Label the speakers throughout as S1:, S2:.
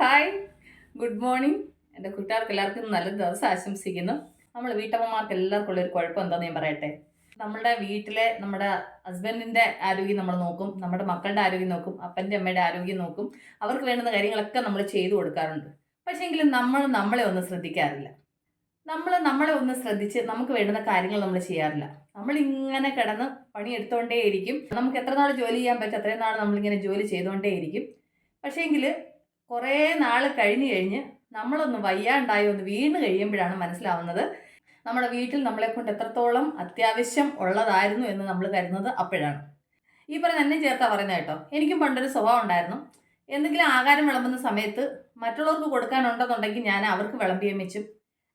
S1: Hi good morning എന്റെ കൂട്ടുകാർക്ക് എല്ലാവർക്കും നല്ല ദിവസം ആശംസിക്കുന്നു. നമ്മൾ വീട്ടമ്മമാർക്ക് എല്ലാവർക്കും ഉള്ളൊരു കുഴപ്പം എന്താണെന്ന് ഞാൻ പറയട്ടെ. നമ്മുടെ വീട്ടിലെ നമ്മുടെ ഹസ്ബൻഡിന്റെ ആരോഗ്യം നമ്മൾ നോക്കും. നമ്മുടെ മക്കളുടെ ആരോഗ്യം നോക്കും. അപ്പന്റെ അമ്മയുടെ ആരോഗ്യം നോക്കും. അവർക്ക് വേണ്ടുന്ന കാര്യങ്ങളൊക്കെ നമ്മൾ ചെയ്തു കൊടുക്കാറുണ്ട്. പക്ഷേങ്കിലും നമ്മൾ നമ്മളെ ഒന്ന് ശ്രദ്ധിക്കാറില്ല. നമ്മൾ നമ്മളെ ഒന്ന് ശ്രദ്ധിച്ച് നമുക്ക് വേണ്ടുന്ന കാര്യങ്ങൾ നമ്മൾ ചെയ്യാറില്ല. നമ്മൾ ഇങ്ങനെ കിടന്ന് പണിയെടുത്തോണ്ടേയിരിക്കും. നമുക്ക് എത്ര നാൾ ജോലി ചെയ്യാൻ പറ്റും അത്രയും നാൾ നമ്മളിങ്ങനെ ജോലി ചെയ്തുകൊണ്ടേയിരിക്കും പക്ഷേങ്കിൽ കുറേ നാൾ കഴിഞ്ഞ് കഴിഞ്ഞ് നമ്മളൊന്ന് വയ്യാണ്ടായി ഒന്ന് വീണ് കഴിയുമ്പോഴാണ് മനസ്സിലാവുന്നത്. നമ്മുടെ വീട്ടിൽ നമ്മളെ കൊണ്ട് എത്രത്തോളം അത്യാവശ്യം ഉള്ളതായിരുന്നു എന്ന് നമ്മൾ കരുതുന്നത് അപ്പോഴാണ്. ഈ പറഞ്ഞ എന്നെ ചേർത്താ പറയുന്നത് കേട്ടോ. എനിക്കും പണ്ടൊരു സ്വഭാവം ഉണ്ടായിരുന്നു. എന്തെങ്കിലും ആഹാരം വിളമ്പുന്ന സമയത്ത് മറ്റുള്ളവർക്ക് കൊടുക്കാനുണ്ടെന്നുണ്ടെങ്കിൽ ഞാൻ അവർക്ക് വിളമ്പിയും വെച്ചും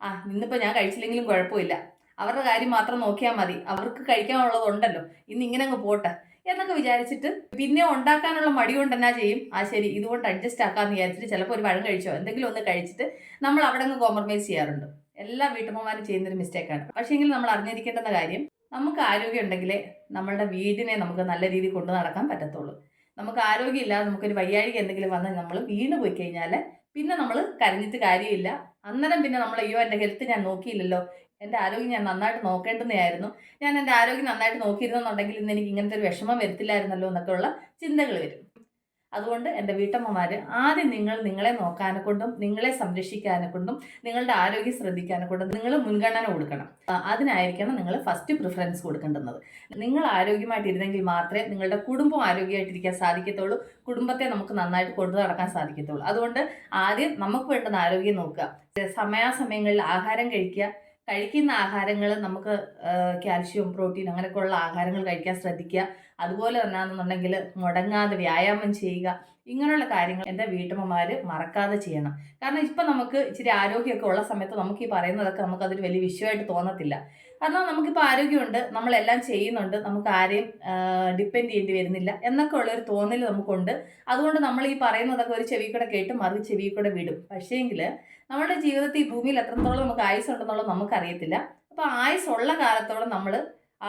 S1: ആ ഇന്നിപ്പോൾ ഞാൻ കഴിച്ചില്ലെങ്കിലും കുഴപ്പമില്ല. അവരുടെ കാര്യം മാത്രം നോക്കിയാൽ മതി. അവർക്ക് കഴിക്കാനുള്ളതുണ്ടല്ലോ ഇന്ന് ഇങ്ങനെ അങ്ങ് പോട്ടെ. എന്നൊക്കെ വിചാരിച്ചിട്ട് പിന്നെ ഉണ്ടാക്കാനുള്ള മടി കൊണ്ട് എന്നാ ചെയ്യും? ആ ശരി ഇതുകൊണ്ട് അഡ്ജസ്റ്റ് ആക്കാന്ന് വിചാരിച്ചിട്ട് ചിലപ്പോൾ ഒരു പഴം കഴിച്ചോ? എന്തെങ്കിലും ഒന്ന് കഴിച്ചിട്ട് നമ്മൾ അവിടെ നിന്ന് കോംപ്രമൈസ് ചെയ്യാറുണ്ട്. എല്ലാ വീട്ടമ്മമാരും ചെയ്യുന്നൊരു മിസ്റ്റേക്കാണ് പക്ഷേങ്കിൽ നമ്മൾ അറിഞ്ഞിരിക്കേണ്ടുന്ന കാര്യം നമുക്ക് ആരോഗ്യം ഉണ്ടെങ്കിലേ നമ്മളുടെ വീടിനെ നമുക്ക് നല്ല രീതിയിൽ കൊണ്ടു നടക്കാൻ പറ്റത്തുള്ളൂ. നമുക്ക് ആരോഗ്യമില്ലാതെ നമുക്കൊരു വയ്യാഴിക എന്തെങ്കിലും വന്നാൽ നമ്മൾ വീണ് പോയി കഴിഞ്ഞാൽ പിന്നെ നമ്മൾ കരഞ്ഞിട്ട് കാര്യമില്ല. അന്നേരം പിന്നെ നമ്മൾ അയ്യോ എന്റെ ഹെൽത്ത് ഞാൻ നോക്കിയില്ലല്ലോ. എന്റെ ആരോഗ്യം ഞാൻ നന്നായിട്ട് നോക്കേണ്ടതായിരുന്നു ഞാൻ എന്റെ ആരോഗ്യം നന്നായിട്ട് നോക്കിയിരുന്നെന്നുണ്ടെങ്കിൽ ഇന്ന് എനിക്ക് ഇങ്ങനത്തെ ഒരു വിഷമം വരത്തില്ലായിരുന്നല്ലോ എന്നൊക്കെ ഉള്ള ചിന്തകൾ വരും. അതുകൊണ്ട് എന്റെ വീട്ടമ്മമാർ ആദ്യം നിങ്ങൾ നിങ്ങളെ നോക്കാനെ കൊണ്ടും നിങ്ങളെ സംരക്ഷിക്കാനെ കൊണ്ടും നിങ്ങളുടെ ആരോഗ്യം ശ്രദ്ധിക്കാനെ കൊണ്ടും നിങ്ങൾ മുൻഗണന കൊടുക്കണം. അതിനായിരിക്കണം നിങ്ങൾ ഫസ്റ്റ് പ്രിഫറൻസ് കൊടുക്കേണ്ടത് നിങ്ങൾ ആരോഗ്യമായിട്ടിരുന്നെങ്കിൽ മാത്രമേ നിങ്ങളുടെ കുടുംബം ആരോഗ്യമായിട്ടിരിക്കാൻ സാധിക്കത്തുള്ളൂ. കുടുംബത്തെ നമുക്ക് നന്നായിട്ട് കൊണ്ടു നടക്കാൻ സാധിക്കത്തുള്ളൂ. അതുകൊണ്ട് ആദ്യം നമുക്ക് വേണ്ടുന്ന ആരോഗ്യം നോക്കുക. സമയാസമയങ്ങളിൽ ആഹാരം കഴിക്കുക. കഴിക്കുന്ന ആഹാരങ്ങൾ നമുക്ക് കാൽഷ്യം പ്രോട്ടീൻ അങ്ങനെയൊക്കെയുള്ള ആഹാരങ്ങൾ കഴിക്കാൻ ശ്രദ്ധിക്കുക. അതുപോലെ തന്നെ എന്നുണ്ടെങ്കിൽ മുടങ്ങാതെ വ്യായാമം ചെയ്യുക. ഇങ്ങനെയുള്ള കാര്യങ്ങൾ എന്റെ വീട്ടമ്മമാർ മറക്കാതെ ചെയ്യണം. കാരണം ഇപ്പം നമുക്ക് ഇച്ചിരി ആരോഗ്യമൊക്കെ ഉള്ള സമയത്ത് നമുക്ക് ഈ പറയുന്നതൊക്കെ നമുക്കതൊരു വലിയ വിഷയമായിട്ട് തോന്നത്തില്ല. കാരണം നമുക്കിപ്പോൾ ആരോഗ്യമുണ്ട് നമ്മളെല്ലാം ചെയ്യുന്നുണ്ട് നമുക്ക് ആരെയും ഡിപ്പെൻഡ് ചെയ്യേണ്ടി വരുന്നില്ല എന്നൊക്കെ ഉള്ളൊരു തോന്നൽ നമുക്കുണ്ട്. അതുകൊണ്ട് നമ്മൾ ഈ പറയുന്നതൊക്കെ ഒരു ചെവി കൂടെ കേട്ട് മറു ചെവി കൂടെ വിടും. പക്ഷേങ്കിൽ നമ്മുടെ ജീവിതത്തിൽ ഈ ഭൂമിയിൽ എത്രത്തോളം നമുക്ക് ആയുസ് ഉണ്ടെന്നുള്ളത് നമുക്കറിയത്തില്ല. അപ്പോൾ ആയുസ് ഉള്ള കാലത്തോളം നമ്മൾ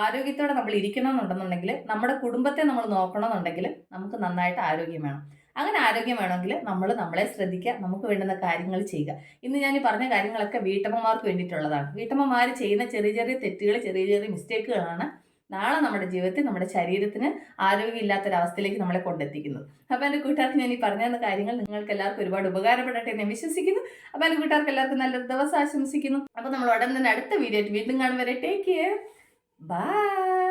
S1: ആരോഗ്യത്തോടെ നമ്മൾ ഇരിക്കണം എന്നുണ്ടെന്നുണ്ടെങ്കിൽ നമ്മുടെ കുടുംബത്തെ നമ്മൾ നോക്കണം എന്നുണ്ടെങ്കിൽ നമുക്ക് നന്നായിട്ട് ആരോഗ്യം വേണം. അങ്ങനെ ആരോഗ്യം വേണമെങ്കിൽ നമ്മൾ നമ്മളെ ശ്രദ്ധിക്കുക നമുക്ക് വേണ്ടുന്ന കാര്യങ്ങൾ ചെയ്യുക. ഇന്ന് ഞാൻ ഈ പറഞ്ഞ കാര്യങ്ങളൊക്കെ വീട്ടമ്മമാർക്ക് വേണ്ടിയിട്ടുള്ളതാണ്. വീട്ടമ്മമാർ ചെയ്യുന്ന ചെറിയ ചെറിയ തെറ്റുകൾ ചെറിയ ചെറിയ മിസ്റ്റേക്കുകളാണ് നാളെ നമ്മുടെ ജീവിതത്തിൽ നമ്മുടെ ശരീരത്തിന് ആരോഗ്യമില്ലാത്തൊരവസ്ഥയിലേക്ക് നമ്മളെ കൊണ്ടെത്തിക്കുന്നത്. അപ്പോൾ എന്റെ കൂട്ടുകാർക്ക് ഞാൻ ഈ പറഞ്ഞ തന്ന കാര്യങ്ങൾ നിങ്ങൾക്ക് എല്ലാവർക്കും ഒരുപാട് ഉപകാരപ്പെടട്ടെ എന്ന് വിശ്വസിക്കുന്നു. അപ്പോൾ എന്റെ കൂട്ടുകാർക്ക് എല്ലാവർക്കും നല്ലൊരു ദിവസം ആശംസിക്കുന്നു. അപ്പോൾ നമ്മൾ ഉടൻ തന്നെ അടുത്ത വീഡിയോ വീണ്ടും കാണും വരെ. Take care bye